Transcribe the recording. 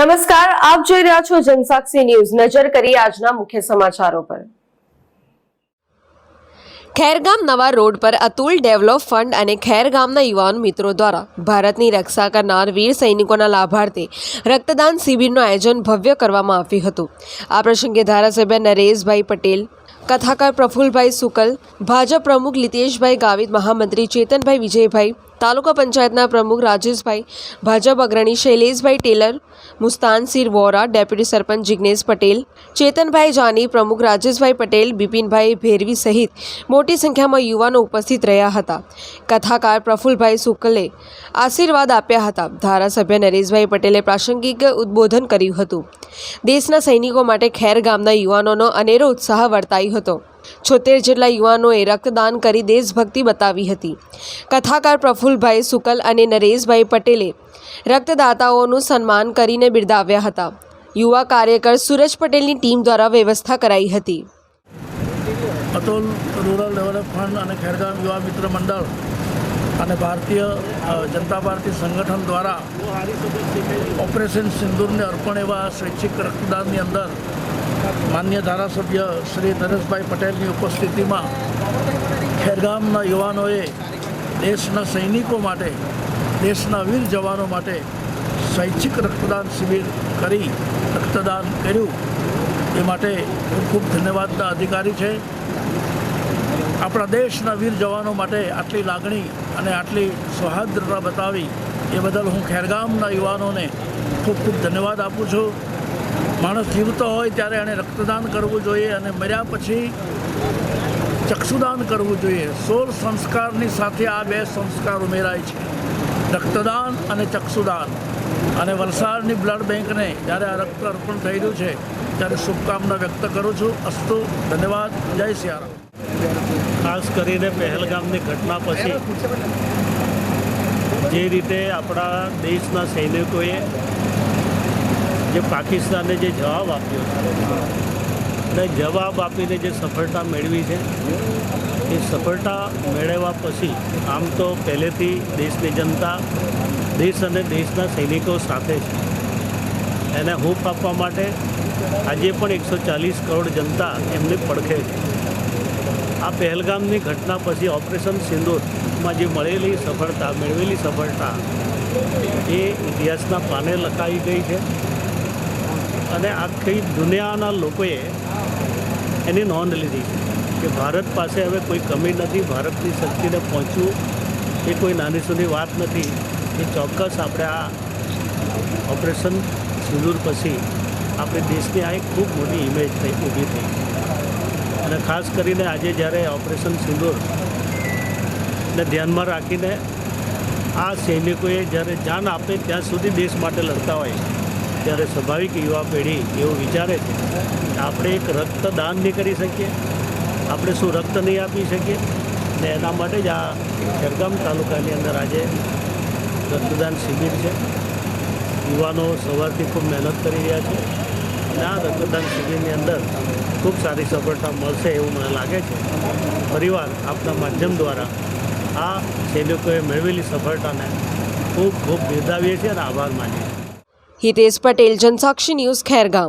નમસ્કાર, આપ જોઈ રહ્યા છો જનસાક્ષી ન્યૂઝ. નજર કરી આજના મુખ્ય સમાચારો પર. ખેરગામ નવા રોડ પર અતુલ ડેવલપ ફંડ અને ખેરગામના યુવાન મિત્રો દ્વારા ભારતની રક્ષા કરનાર વીર સૈનિકોના લાભાર્થે રક્તદાન શિબિરનું આયોજન ભવ્ય કરવામાં આવ્યું હતું. આ પ્રસંગે ધારાસભ્ય નરેશભાઈ પટેલ, કથાકાર પ્રફુલભાઈ સુકલ, ભાજપ પ્રમુખ લીતેશભાઈ ગાવિત, મહામંત્રી ચેતનભાઈ વિજયભાઈ તાલુકા પંચાયતના પ્રમુખ રાજેશભાઈ, ભાજપ અગ્રણી શૈલેષભાઈ ટેલર મુસ્તાનસિર વોરા, ડેપ્યુટી સરપંચ જિગ્નેશ પટેલ, ચેતનભાઈ જાની, પ્રમુખ રાજેશભાઈ પટેલ, બિપિનભાઈ ભેરવી સહિત મોટી સંખ્યામાં યુવાનો ઉપસ્થિત રહ્યા હતા. કથાકાર પ્રફુલભાઈ શુક્લે આશીર્વાદ આપ્યા હતા. ધારાસભ્ય નરેશભાઈ પટેલે પ્રાસંગિક ઉદબોધન કર્યું હતું. દેશના સૈનિકો માટે ખેર ગામના યુવાનોનો અનેરો ઉત્સાહ વર્તાયો હતો. છોતેર જેટલા યુવાનોએ રક્તદાન કરી દેશભક્તિ બતાવી હતી. કથાકાર પ્રફુલભાઈ સુકલ અને નરેશભાઈ પટેલે રક્તદાતાઓનું સન્માન કરીને બિરદાવ્યા હતા. યુવા કાર્યકર સુરજ પટેલની ટીમ દ્વારા વ્યવસ્થા કરાઈ હતી. અતુલ રૂરલ ડેવલપ અને ખેરગામ યુવા મિત્ર મંડળ અને ભારતીય જનતા પાર્ટી સંગઠન દ્વારા ઓપરેશન સિંદૂરને અર્પણ એવા સ્વૈચ્છિક રક્તદાનની અંદર માન્ય ધારાસભ્ય શ્રી નરેશભાઈ પટેલની ઉપસ્થિતિમાં ખેરગામના યુવાનોએ દેશના સૈનિકો માટે, દેશના વીર જવાનો માટે સ્વૈચ્છિક રક્તદાન શિબિર કરી રક્તદાન કર્યું. એ માટે હું ખૂબ ધન્યવાદના અધિકારી છે. આપણા દેશના વીર જવાનો માટે આટલી લાગણી અને આટલી સૌહાર્દ્રતા બતાવી એ બદલ હું ખેરગામના યુવાનોને ખૂબ ખૂબ ધન્યવાદ આપું છું. માણસ જીવતો હોય ત્યારે એણે રક્તદાન કરવું જોઈએ અને મર્યા પછી ચક્ષુદાન કરવું જોઈએ. સોળ સંસ્કારની સાથે આ બે સંસ્કાર ઉમેરાય છે. રક્તદાન અને ચક્ષુદાન. અને વલસાડની બ્લડ બેંકને જ્યારે આ રક્ત અર્પણ થઈ છે, ત્યારે શુભકામના વ્યક્ત કરું છું. અસ્તુ, ધન્યવાદ. જય સિયારામ. ખાસ કરીને પહેલગામની ઘટના પછી જે રીતે આપણા દેશના સૈનિકોએ જે પાકિસ્તાને જે જવાબ આપ્યો અને જવાબ આપીને જે સફળતા મેળવી છે, એ સફળતા મેળવ્યા પછી આમ તો પહેલેથી દેશની જનતા, દેશ અને દેશના સૈનિકો સાથે છે. એને હૂંફ આપવા માટે આજે પણ એકસો ચાલીસ કરોડ જનતા એમને પડખે છે. આ પહેલગામની ઘટના પછી ઓપરેશન સિંદૂરમાં જે મળેલી સફળતા, મેળવેલી સફળતા, એ ઇતિહાસના પાને લખાઈ ગઈ છે. અને આખી દુનિયાના લોકોએ એની નોંધ લીધી કે ભારત પાસે હવે કોઈ કમી નથી, ભારતની શક્તિને પહોંચવું એ કોઈ નાની સૂની વાત નથી. એ ચોક્કસ આપણે આ ઓપરેશન સિંદૂર પછી આપણે દેશની આ એક ખૂબ મોટી ઇમેજ થઈ, ઊભી થઈ. અને ખાસ કરીને આજે જ્યારે ઓપરેશન સિંદૂર ને ધ્યાનમાં રાખીને આ સૈનિકોએ જ્યારે જાન આપે, ત્યાં સુધી દેશ માટે લડતા હોય ત્યારે સ્વાભાવિક યુવા પેઢી એવું વિચારે છે કે આપણે એક રક્તદાન નહીં કરી શકીએ, આપણે શું રક્ત નહીં આપી શકીએ ને એના માટે જ આ જરગામ તાલુકાની અંદર આજે રક્તદાન શિબિર છે. યુવાનો સવારથી ખૂબ મહેનત કરી રહ્યા છે અને આ રક્તદાન શિબિરની અંદર ખૂબ સારી સફળતા મળશે એવું મને લાગે છે. પરિવાર આપના માધ્યમ દ્વારા આ સૈનિકોએ મેળવેલી સફળતાને ખૂબ ખૂબ બિરદાવીએ છીએ અને આભાર માનીએ છીએ. હિતેશ પટેલ જનસાક્ષી ન્યૂઝ ખેરગામ.